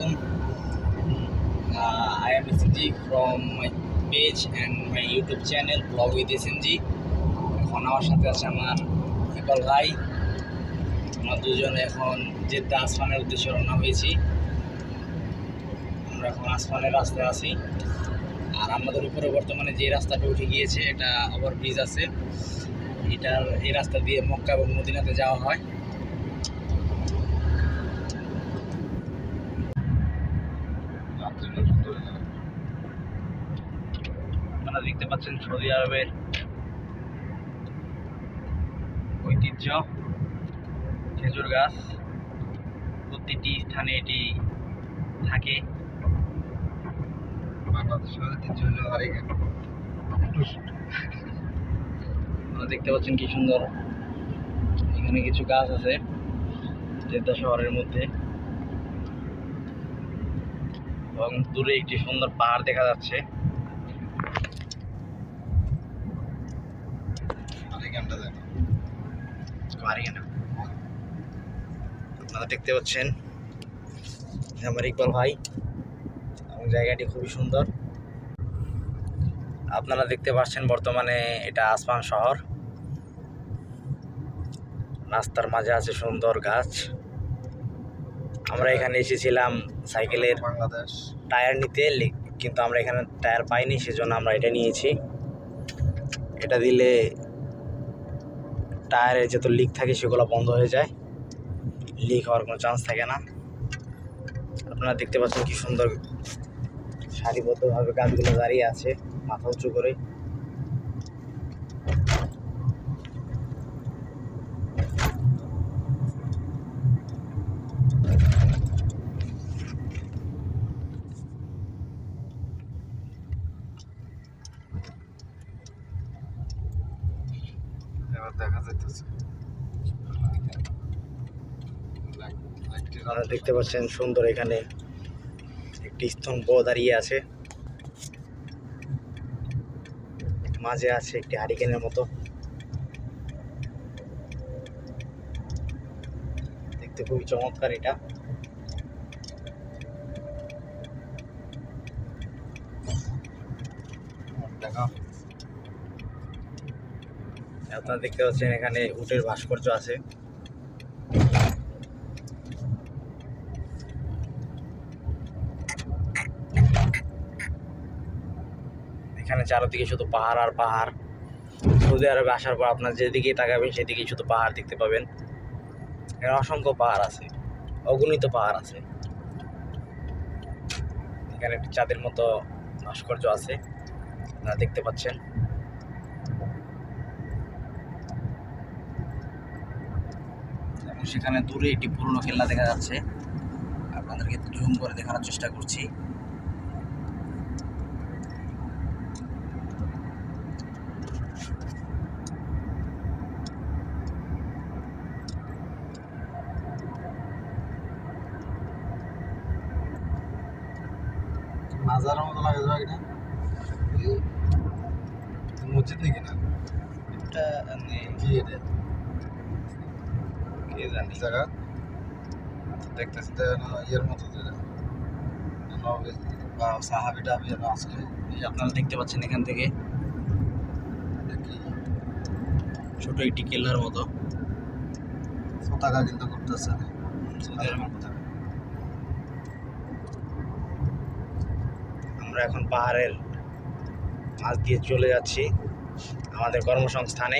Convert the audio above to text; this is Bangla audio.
Uh, I am SNG from my page and my YouTube channel Vlog with SNG এখন আমার সাথে আছে আমার ইকবাল ভাই। আমরা দুজন এখন জেদ্দা আসমানের উদ্দেশ্যে রওনা হয়েছি। আমরা এখন আসমানের রাস্তায় আছি। আর আমাদের উপরে বর্তমানে যে রাস্তাটা উঠে গিয়েছে এটা ওভার ব্রিজ আছে। এটার এই রাস্তা দিয়ে মক্কা এবং মদিনাতে যাওয়া হয়। আপনারা দেখতে পাচ্ছেন সৌদি আরবের ঐতিহ্য, খেজুর গাছ। প্রতিটি স্থানে এটি থাকে। আপনারা দেখতে পাচ্ছেন কি সুন্দর। এখানে কিছু গাছ আছে জেদ্দা শহরের মধ্যে। এবং দূরে একটি সুন্দর পাহাড় দেখা যাচ্ছে। পারি না। আপনারা দেখতে পাচ্ছেন আমার ইকবাল ভাই এবং জায়গাটি খুবই সুন্দর। আপনারা দেখতে পাচ্ছেন বর্তমানে এটা আসমান শহর। রাস্তার মাঝে আছে সুন্দর গাছ। আমরা এখানে এসেছিলাম সাইকেলের বাংলাদেশ। টায়ার নিতে কিন্তু আমরা এখানে টায়ার পাইনি সেজন্য আমরা এটা নিয়েছি। এটা দিলে টায়ারের যত লিক থাকে সেগুলো বন্ধ হয়ে যায়। লিক হওয়ার কোনো চান্স থাকে না। আপনারা দেখতে পাচ্ছেন কি সুন্দর সারিবদ্ধভাবে গাছগুলো দাঁড়িয়ে আছে, মাথা উঁচু করে। আপনারা দেখতে পাচ্ছেন সুন্দর এখানে একটি স্তম্ভ দাঁড়িয়ে আছে। মাঝে আছে একটি হারিকেনের মতো। দেখতে খুবই চমৎকার এটা। দেখা আপনারা দেখতে পাচ্ছেন এখানে উটের ভাস্কর্য আছে। এখানে চারদিকে শুধু পাহাড় আর পাহাড়। সৌদি আরবে আসার পর আপনার যেদিকেই তাকাবেন, সেদিকেই শুধু পাহাড় দেখতে পাবেন। এখানে অসংখ্য পাহাড় আছে, অগণিত পাহাড় আছে। এখানে একটি চাঁদের মতো ভাস্কর্য আছে, আপনারা দেখতে পাচ্ছেন। সেখানে দূরে একটি পুরনো খেলনা দেখা যাচ্ছে। আপনাদেরকে জুম করে দেখানোর চেষ্টা করছি। মাজারের মতো লাগে যাবে কিনা মসজিদ নাকি না? এটা কি এটা? জায়গা। দেখতেছি ইয়ের মতো যেটা বা সাহাবি টাবি যেন যে আপনারা দেখতে পাচ্ছেন এখান থেকে। ছোট একটি কেল্লার মতো। পতাকা কিন্তু করতেছে না সৌদি আরবের পতাকা। আমরা এখন পাহাড়ের মাছ দিয়ে চলে যাচ্ছি। আমাদের কর্মসংস্থানে।